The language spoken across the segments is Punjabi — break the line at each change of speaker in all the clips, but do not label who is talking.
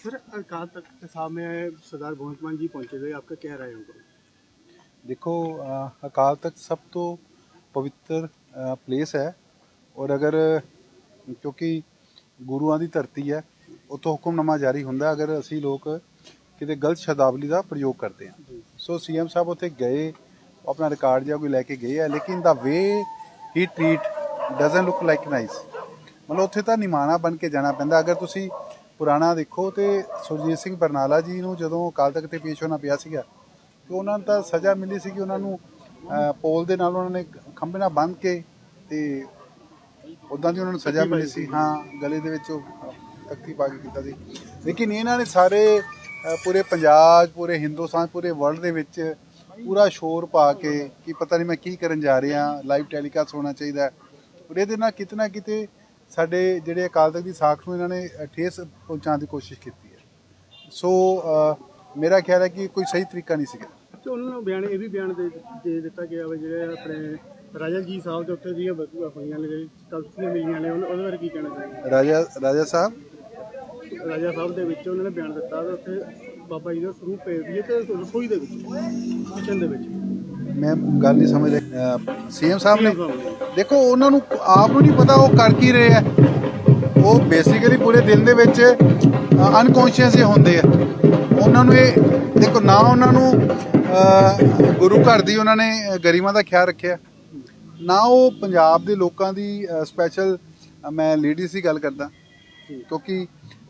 सर अकाल तख्त साहब में सरदार भगवंत मान जी पहुंचे थे आपका क्या राय है उनको
ਦੇਖੋ ਅ, ਅਕਾਲ ਤਖਤ ਸਭ ਤੋਂ ਪਵਿੱਤਰ ਪਲੇਸ ਹੈ ਔਰ ਅਗਰ ਕਿਉਂਕਿ ਗੁਰੂਆਂ ਦੀ ਧਰਤੀ ਹੈ ਉਤੋਂ ਹੁਕਮਨਾਮਾ ਜਾਰੀ ਹੁੰਦਾ ਅਗਰ ਅਸੀਂ ਲੋਕ ਕਿਤੇ ਗਲਤ ਸ਼ਬਦਾਵਲੀ ਦਾ ਪ੍ਰਯੋਗ ਕਰਦੇ ਹਾਂ ਸੋ ਸੀਐਮ ਸਾਹਿਬ ਉੱਥੇ ਗਏ ਉਹ ਆਪਣਾ ਰਿਕਾਰਡ ਜਿਹਾ ਕੋਈ ਲੈ ਕੇ ਗਏ ਆ ਲੇਕਿਨ the way he treat doesn't look like nice ਮਤਲਬ ਉੱਥੇ ਤਾਂ ਨਿਮਾਣਾ ਬਣ ਕੇ ਜਾਣਾ ਪੈਂਦਾ ਅਗਰ ਤੁਸੀਂ ਪੁਰਾਣਾ ਦੇਖੋ ਤੇ ਸੁਰਜੀਤ ਸਿੰਘ ਬਰਨਾਲਾ ਜੀ ਨੂੰ ਜਦੋਂ ਅਕਾਲ ਤਖਤ ਤੇ ਪੇਸ਼ ਹੋਣਾ ਪਿਆ ਸੀਗਾ, ਤੇ ਉਹਨਾਂ ਨੂੰ ਤਾਂ ਸਜ਼ਾ ਮਿਲੀ ਸੀ ਕਿ ਉਹਨਾਂ ਨੂੰ ਪੋਲ ਦੇ ਨਾਲ ਉਹਨਾਂ ਨੇ ਖੰਭੇ ਨਾਲ ਬੰਨ੍ਹ ਕੇ ਤੇ ਉਦਾਂ ਦੀ ਉਹਨਾਂ ਨੂੰ ਸਜ਼ਾ ਮਿਲੀ ਸੀ। ਹਾਂ, ਗਲੇ ਦੇ ਵਿੱਚ ਉਹ ਤਖਤੀ ਪਾ ਕੇ ਕੀਤਾ ਸੀ। ਲੇਕਿਨ ਇਹਨਾਂ ਨੇ ਸਾਰੇ ਪੂਰੇ ਪੰਜਾਬ, ਪੂਰੇ ਹਿੰਦੁਸਤਾਨ, ਪੂਰੇ ਵਰਲਡ ਦੇ ਵਿੱਚ ਪੂਰਾ ਸ਼ੋਰ ਪਾ ਕੇ ਕਿ ਪਤਾ ਨਹੀਂ ਮੈਂ ਕੀ ਕਰਨ ਜਾ ਰਿਹਾ ਲਾਈਵ ਟੈਲੀਕਾਸਟ ਹੋਣਾ ਚਾਹੀਦਾ ਔਰ ਇਹਦੇ ਨਾਲ ਕਿਤੇ ਨਾ ਕਿਤੇ ਸਾਡੇ ਜਿਹੜੇ ਅਕਾਲ ਤਖਤ ਦੀ ਸਾਖ ਨੂੰ ਇਹਨਾਂ ਨੇ ਠੇਸ ਪਹੁੰਚਾਉਣ ਦੀ ਕੋਸ਼ਿਸ਼ ਕੀਤੀ ਹੈ। ਸੋ ਮੇਰਾ ਖਿਆਲ ਹੈ ਕਿ ਕੋਈ ਸਹੀ ਤਰੀਕਾ ਨਹੀਂ ਸੀਗਾ।
ਤੇ ਉਹਨਾਂ ਨੂੰ ਬਿਆਨ ਇਹ ਵੀ ਬਿਆਨ ਦੇ ਦਿੱਤਾ ਗਿਆ ਵਾ ਜਿਹੜੇ ਆਪਣੇ ਰਾਜਾ ਜੀ ਸਾਹਿਬ ਦੇ ਉੱਤੇ ਦੀਆਂ ਬਦੂਆਂ ਹੋਈਆਂ ਨੇ ਜਿਹੜੀ ਤਲਸੀਆਂ ਮਿਲੀਆਂ ਨੇ ਉਹਦੇ ਬਾਰੇ ਕੀ ਕਹਿਣਾ ਚਾਹੁੰਦੇ
ਰਾਜਾ ਰਾਜਾ ਸਾਹਿਬ?
ਰਾਜਾ ਸਾਹਿਬ ਦੇ ਵਿੱਚ ਉਹਨਾਂ ਨੇ ਬਿਆਨ ਦਿੱਤਾ ਤੇ ਉੱਥੇ ਬਾਬਾ ਜੀ ਦਾ ਸਰੂਪ ਭੇਜ ਦਈਏ ਤੇ ਰਸੋਈ ਦੇ ਵਿੱਚ ਕਿਚਨ ਦੇ ਵਿੱਚ।
ਮੈਂ ਗੱਲ ਨਹੀਂ ਸਮਝ ਰਿਹਾ ਸੀਐਮ ਸਾਹਿਬ ਨੇ ਦੇਖੋ, ਉਹਨਾਂ ਨੂੰ ਆਪ ਨੂੰ ਨਹੀਂ ਪਤਾ ਉਹ ਕਰ ਕੀ ਰਹੇ ਆ। ਉਹ ਬੇਸਿਕਲੀ ਪੂਰੇ ਦਿਨ ਦੇ ਵਿੱਚ ਅਨਕੌਂਸ਼ੀਅਸ ਹੀ ਹੁੰਦੇ ਆ। ਉਹਨਾਂ ਨੂੰ ਇਹ ਦੇਖੋ, ਨਾ ਉਹਨਾਂ ਨੂੰ ਗੁਰੂ ਘਰ ਦੀ ਉਹਨਾਂ ਨੇ ਗਰਿਮਾ ਦਾ ਖਿਆਲ ਰੱਖਿਆ। ਨਾ ਉਹ ਪੰਜਾਬ ਦੇ ਲੋਕਾਂ ਦੀ ਸਪੈਸ਼ਲ ਮੈਂ ਲੇਡੀਜ਼ ਦੀ ਗੱਲ ਕਰਦਾ। ਕਿਉਂਕਿ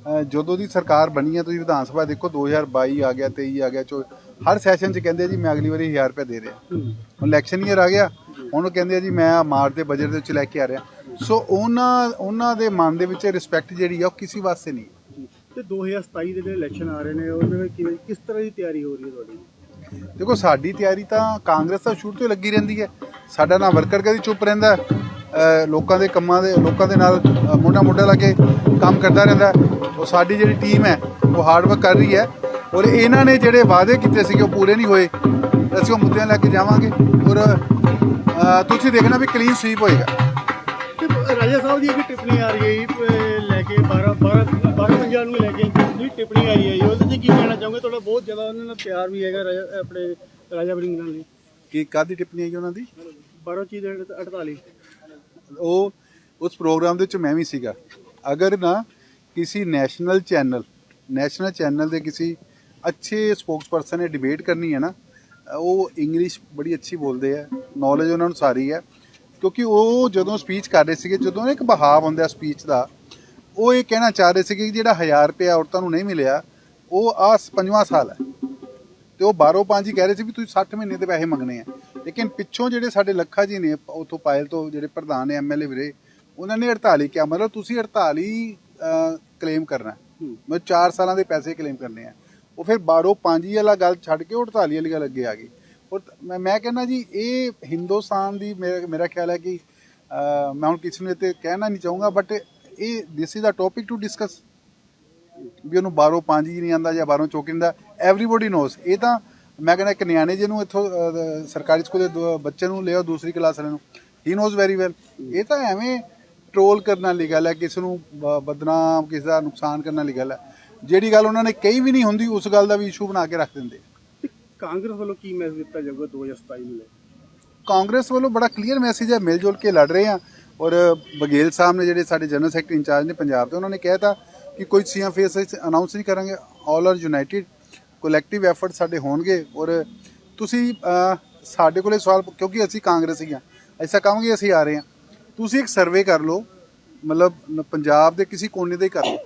ਜਦੋਂ ਦੀ ਸਰਕਾਰ ਬਣੀ ਹੈ ਤੁਸੀਂ ਵਿਧਾਨ ਸਭਾ ਦੇਖੋ 2022 ਆ ਗਿਆ 23 ਆ ਗਿਆ ਚੋ ਹਰ ਸੈਸ਼ਨ 'ਚ ਕਹਿੰਦੇ ਜੀ ਮੈਂ ਅਗਲੀ ਵਾਰੀ 1000 ਰੁਪਏ ਦੇ ਰਿਹਾ। ਹੁਣ ਇਲੈਕਸ਼ਨ ਈਅਰ ਆ ਗਿਆ ਹੁਣ ਉਹ ਕਹਿੰਦੇ ਜੀ ਮੈਂ ਮਾਰਚ ਦੇ ਬਜਟ ਦੇ ਵਿੱਚ ਲੈ ਕੇ ਆ ਰਿਹਾ। ਸੋ ਉਹਨਾਂ ਉਹਨਾਂ ਦੇ ਮਨ ਦੇ ਵਿੱਚ ਰਿਸਪੈਕਟ ਜਿਹੜੀ ਆ ਉਹ ਕਿਸੇ ਵਾਸਤੇ ਨਹੀਂ।
ਤੇ 2027 ਦੇ ਜਿਹੜੇ ਇਲੈਕਸ਼ਨ ਆ ਰਹੇ ਨੇ ਉਹਨਾਂ ਵਿੱਚ ਕਿਵੇਂ ਕਿਸ ਤਰ੍ਹਾਂ ਦੀ ਤਿਆਰੀ ਹੋ ਰਹੀ ਹੈ ਤੁਹਾਡੀ?
ਦੇਖੋ ਸਾਡੀ ਤਿਆਰੀ ਤਾਂ ਕਾਂਗਰਸ ਤਾਂ ਸ਼ੁਰੂ ਤੋਂ ਲੱਗੀ ਰਹਿੰਦੀ ਹੈ। ਸਾਡਾ ਨਾ ਵਰਕਰ ਕਦੀ ਚੁੱਪ ਰਹਿੰਦਾ। ਲੋਕਾਂ ਦੇ ਕੰਮਾਂ ਦੇ ਲੋਕਾਂ ਦੇ ਨਾਲ ਮੋਢਾ ਮੋਢਾ ਲਾ ਕੇ ਕੰਮ ਕਰਦਾ ਰਹਿੰਦਾ ਉਹ ਸਾਡੀ ਜਿਹੜੀ ਟੀਮ ਹੈ ਉਹ ਹਾਰਡ ਵਰਕ ਕਰ ਰਹੀ ਹੈ। ਔਰ ਇਹਨਾਂ ਨੇ ਜਿਹੜੇ ਵਾਅਦੇ ਕੀਤੇ ਸੀਗੇ ਉਹ ਪੂਰੇ ਨਹੀਂ ਹੋਏ। ਅਸੀਂ ਉਹ ਮੁੱਦਿਆਂ ਲੈ ਕੇ ਜਾਵਾਂਗੇ। ਔਰ ਤੁਸੀਂ ਦੇਖਣਾ ਵੀ ਕਲੀਨ ਸਵੀਪ ਹੋਏਗਾ।
ਰਾਜਾ ਸਾਹਿਬ ਦੀ ਇੱਕ ਟਿੱਪਣੀ ਆ ਰਹੀ ਹੈ ਲੈ ਕੇ 12 12 12 ਪੰਜਾਬ ਨੂੰ ਲੈ ਕੇ ਜਿਹੜੀ ਟਿੱਪਣੀ ਆਈ ਹੈ ਉਹਦੇ ਤੇ ਕੀ ਕਹਿਣਾ ਚਾਹੋਗੇ? ਤੁਹਾਡਾ ਬਹੁਤ ਜ਼ਿਆਦਾ ਉਹਨਾਂ ਨਾਲ ਪਿਆਰ ਵੀ ਹੈਗਾ ਰਾਜਾ ਆਪਣੇ ਰਾਜਾ ਵੜਿੰਗ ਨਾਲ
ਕੀ ਕਾਦੀ ਟਿੱਪਣੀ ਆਈ ਉਹਨਾਂ ਦੀ?
12 ਚੀਜ਼ 48
ਉਹ ਉਸ ਪ੍ਰੋਗਰਾਮ ਦੇ ਵਿੱਚ ਮੈਂ ਵੀ ਸੀਗਾ। ਅਗਰ ਨਾ ਕਿਸੇ ਨੈਸ਼ਨਲ ਚੈਨਲ ਨੈਸ਼ਨਲ ਚੈਨਲ ਦੇ ਕਿਸੇ ਅੱਛੇ ਸਪੋਕਸਪਰਸਨ ਨੇ ਡਿਬੇਟ ਕਰਨੀ ਹੈ ਨਾ, ਉਹ ਇੰਗਲਿਸ਼ ਬੜੀ ਅੱਛੀ ਬੋਲਦੇ ਆ ਨੌਲੇਜ ਉਹਨਾਂ ਨੂੰ ਸਾਰੀ ਹੈ। ਕਿਉਂਕਿ ਉਹ ਜਦੋਂ ਸਪੀਚ ਕਰ ਰਹੇ ਸੀਗੇ, ਜਦੋਂ ਨਾ ਇੱਕ ਬਹਾਵ ਹੁੰਦਾ ਸਪੀਚ ਦਾ, ਉਹ ਇਹ ਕਹਿਣਾ ਚਾਹ ਰਹੇ ਸੀਗੇ ਕਿ ਜਿਹੜਾ 1000 ਰੁਪਏ ਔਰਤਾਂ ਨੂੰ ਨਹੀਂ ਮਿਲਿਆ, ਉਹ ਆ ਪੰਜਵਾਂ ਸਾਲ ਹੈ। ਤੇ ਉਹ ਬਾਰੋ ਪੰਜ ਹੀ ਕਹਿ ਰਹੇ ਸੀ ਵੀ ਤੁਸੀਂ 60 ਮਹੀਨੇ ਦੇ ਪੈਸੇ ਮੰਗਣੇ ਆ। ਲੇਕਿਨ ਪਿੱਛੋਂ ਜਿਹੜੇ ਸਾਡੇ ਲੱਖਾ ਜੀ ਨੇ ਉਥੋਂ ਪਾਇਲ ਤੋਂ ਜਿਹੜੇ ਪ੍ਰਧਾਨ ਨੇ ਐਮਐਲਏ ਵੀਰੇ ਉਹਨਾਂ ਨੇ 48 ਕਿਹਾ ਮਤਲਬ ਤੁਸੀਂ 48 ਕਲੇਮ ਕਰਨਾ ਮਤਲਬ 4 ਸਾਲਾਂ ਦੇ ਪੈਸੇ ਕਲੇਮ ਕਰਨੇ ਆ। ਉਹ ਫਿਰ ਬਾਰੋ ਪੰਜ ਹੀ ਵਾਲਾ ਗੱਲ ਛੱਡ ਕੇ ਉਹ 48 ਵਾਲੀ ਗੱਲ ਅੱਗੇ ਆ ਗਈ ਔਰ ਮੈਂ ਮੈਂ ਕਹਿੰਦਾ ਜੀ ਇਹ ਹਿੰਦੁਸਤਾਨ ਦੀ ਮੇਰਾ ਖਿਆਲ ਹੈ ਕਿ ਮੈਂ ਹੁਣ ਕਿਸੇ ਨੂੰ ਤੇ ਕਹਿਣਾ ਨਹੀਂ ਚਾਹੂੰਗਾ ਬਟ ਇਹ this is a topic to discuss ਵੀ ਉਹਨੂੰ ਬਾਹਰੋਂ ਪੰਜ ਹੀ ਨਹੀਂ ਆਂਦਾ ਜਾਂ ਬਾਹਰੋਂ ਚੌਕੀ ਨਹੀਂ ਆਂਦਾ ਐਵਰੀਬਾਡੀ ਨੋਸ ਇਹ ਤਾਂ ਮੈਂ ਕਹਿੰਦਾ ਇੱਕ ਨਿਆਣੇ ਜਿਹਨੂੰ ਇੱਥੋਂ ਅਹ, ਸਰਕਾਰੀ ਸਕੂਲ ਦੇ ਦੋ- ਬੱਚੇ ਨੂੰ ਲਿਆਓ ਦੂਸਰੀ ਕਲਾਸ ਵਾਲੇ ਨੂੰ ਹੀ ਨੋਸ ਵੈਰੀ ਵੈਲ ਇਹ ਤਾਂ ਐਵੇਂ ਟ੍ਰੋਲ ਕਰਨ ਵਾਲੀ ਗੱਲ ਹੈ ਕਿਸੇ ਨੂੰ ਬ- ਬਦਨਾਮ ਕਿਸੇ ਦਾ ਨੁਕਸਾਨ ਕਰਨ ਵਾਲੀ ਗੱਲ ਹੈ। ਜਿਹੜੀ ਗੱਲ ਉਹਨਾਂ ਨੇ ਕਹੀ ਵੀ ਨਹੀਂ ਹੁੰਦੀ ਉਸ ਗੱਲ ਦਾ ਵੀ ਇਸ਼ੂ ਬਣਾ ਕੇ ਰੱਖ ਦਿੰਦੇ
ਤੇ ਕਾਂਗਰਸ ਵੱਲੋਂ ਕੀ ਮੈਸੇਜ ਦਿੱਤਾ ਜਾਊਗਾ 2027 ਨੂੰ ਲੈ ਕੇ?
ਕਾਂਗਰਸ ਵੱਲੋਂ ਬੜਾ ਕਲੀਅਰ ਮੈਸੇਜ ਹੈ ਮਿਲ ਜੁਲ ਕੇ ਲੜ ਰਹੇ ਆ ਔਰ ਬਗੇਲ ਸਾਹਿਬ ਨੇ ਜਿਹੜੇ ਸਾਡੇ ਜਨਰਲ ਸੈਕਟਰੀ ਇੰਚਾਰਜ ਨੇ ਪੰਜਾਬ ਦੇ ਉਹਨਾਂ ਨੇ ਕਹਿਤਾ ਕਿ ਕੋਈ ਸੀਐਮ ਫੇਸ ਅਨਾਉਂਸ ਨਹੀਂ ਕਰਾਂਗੇ all are united collective effort ਸਾਡੇ ਹੋਣਗੇ ਔਰ ਤੁਸੀਂ ਸਾਡੇ ਕੋਲੇ ਸਵਾਲ ਕਿਉਂਕਿ ਅਸੀਂ ਕਾਂਗਰਸੀ ਆ ਐਸਾ ਕਹਾਂਗੇ ਅਸੀਂ ਆ ਰਹੇ ਹਾਂ। ਤੁਸੀਂ ਇੱਕ ਸਰਵੇ ਕਰ ਲਓ, ਮਤਲਬ ਪੰਜਾਬ ਦੇ ਕਿਸੇ ਕੋਨੇ ਦਾ ਹੀ ਕਰ ਲਓ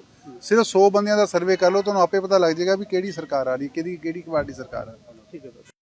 ਸਿਰਫ 100 ਬੰਦਿਆਂ ਦਾ ਸਰਵੇ ਕਰ ਲਓ, ਤੁਹਾਨੂੰ ਆਪੇ ਪਤਾ ਲੱਗ ਜਾਏਗਾ ਵੀ ਕਿਹੜੀ ਸਰਕਾਰ ਆ ਰਹੀ, ਕਿਹਦੀ, ਕਿਹੜੀ ਪਾਰਟੀ ਸਰਕਾਰ ਆ
ਠੀਕ ਹੈ ਸਰ।